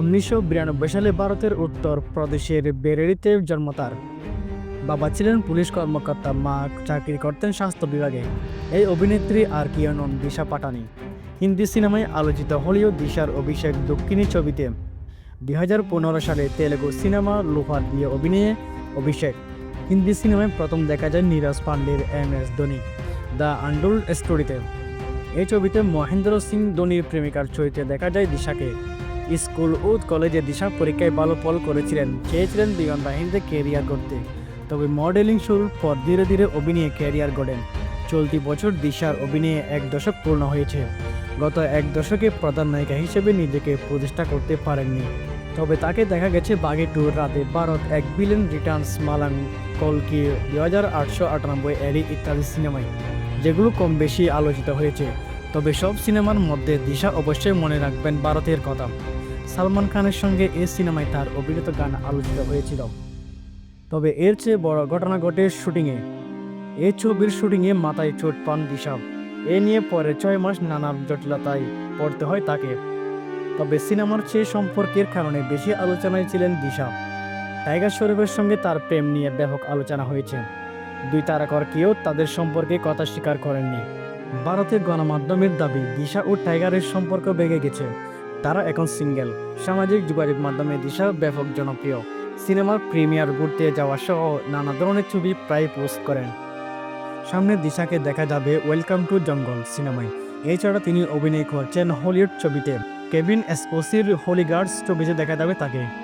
উনিশশো বিরানব্বই সালে ভারতের উত্তর প্রদেশের বেরেলিতে জন্ম তার। বাবা ছিলেন পুলিশ কর্মকর্তা, মা চাকরি করতেন স্বাস্থ্য বিভাগে। এই অভিনেত্রী আর কেউ নন, দিশা পাটানি। হিন্দি সিনেমায় আলোচিত হলেও দিশার অভিষেক দক্ষিণী ছবিতে। দুই হাজার পনেরো সালে তেলেগু সিনেমা লোহার দিয়ে অভিনয়ে অভিষেক। হিন্দি সিনেমায় প্রথম দেখা যায় Neeraj পান্ডের M S Dhoni, the untold স্টোরিতে। এই ছবিতে মহেন্দ্র সিং ধোনির প্রেমিকার চরিত্রে দেখা যায় দিশাকে। স্কুল ও কলেজে দিশা পরীক্ষায় ভালো ফল করেছিলেন। চেয়েছিলেন বিমান বাহিনীতে ক্যারিয়ার করতে। তবে মডেলিং শুরুর পর ধীরে ধীরে অভিনয়ে ক্যারিয়ার গড়েন। চলতি বছর দিশার অভিনয়ে এক দশক পূর্ণ হয়েছে। গত এক দশকে প্রধান নায়িকা হিসেবে নিজেকে প্রতিষ্ঠা করতে পারেননি। তবে তাকে দেখা গেছে বাঘে টুর রাতে ভারত এক বিলিয়ন রিটার্নস মালাং কলকি দুই হাজার আটশো আটানব্বই ইত্যাদি সিনেমায়, যেগুলো কম বেশি আলোচিত হয়েছে। তবে সব সিনেমার মধ্যে দিশা অবশ্যই মনে রাখবেন ভারতের কথা। সালমান খানের সঙ্গে এই সিনেমায় তার অভিনীত গান আলোচিত হয়েছিল। তবে এর চেয়ে বড় ঘটনা ঘটে শুটিংয়ে। এই ছবির শুটিংয়ে মাথায় চোট পান দিশা। এ নিয়ে পরে ছয় মাস নানা জটিলতায় পড়তে হয় তাকে। তবে সিনেমার চেয়ে সম্পর্কের কারণে বেশি আলোচনায় ছিলেন দিশা। টাইগার শরীফের সঙ্গে তার প্রেম নিয়ে ব্যাপক আলোচনা হয়েছে। দুই তারকার কেউ তাদের সম্পর্কে কথা স্বীকার করেননি। ভারতের গণমাধ্যমের দাবি, দিশা ও টাইগারের সম্পর্ক বেগে গেছে। তারা এখন সিঙ্গেল। সামাজিক যোগাযোগ মাধ্যমে দিশা ব্যাপক জনপ্রিয়। সিনেমার প্রিমিয়ার ঘুরতে যাওয়া সহ নানা ধরনের ছবি প্রায় পোস্ট করেন। সামনে দিশাকে দেখা যাবে ওয়েলকাম টু জঙ্গল সিনেমায়। এছাড়া তিনি অভিনয় করছেন হলিউড ছবিতে। কেভিন এসপোসির হোলিগার্ডস ছবিতে দেখা যাবে তাকে।